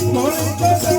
એ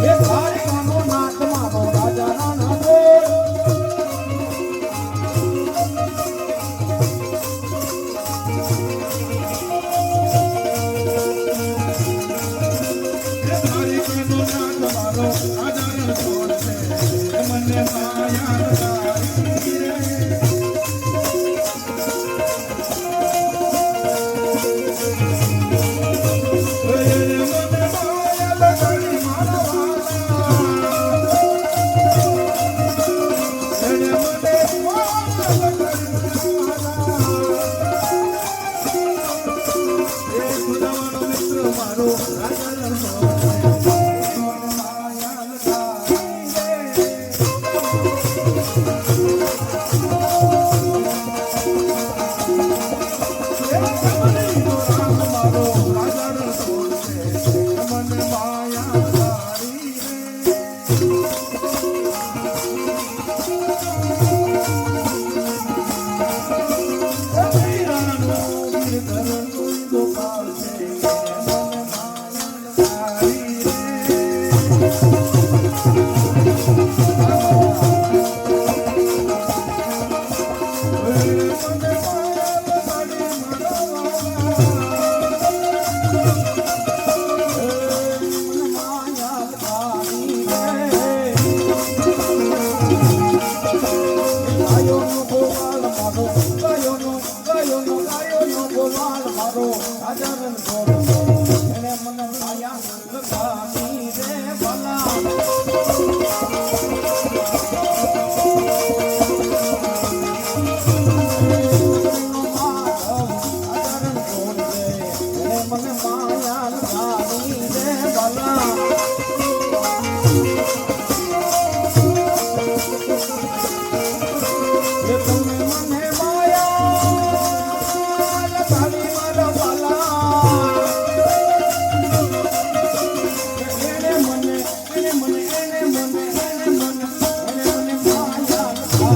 Yes, બોલાવાનો મારો રાજા મને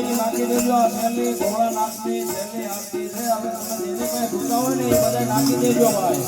એ નાખી દેજો પહેલી ઘોડા નાખતી પહેલી આરતી છે. હવે તમે જેને પાસે ઢૂંઢા હોય ને એ બધા નાખી દેજો ભાઈ.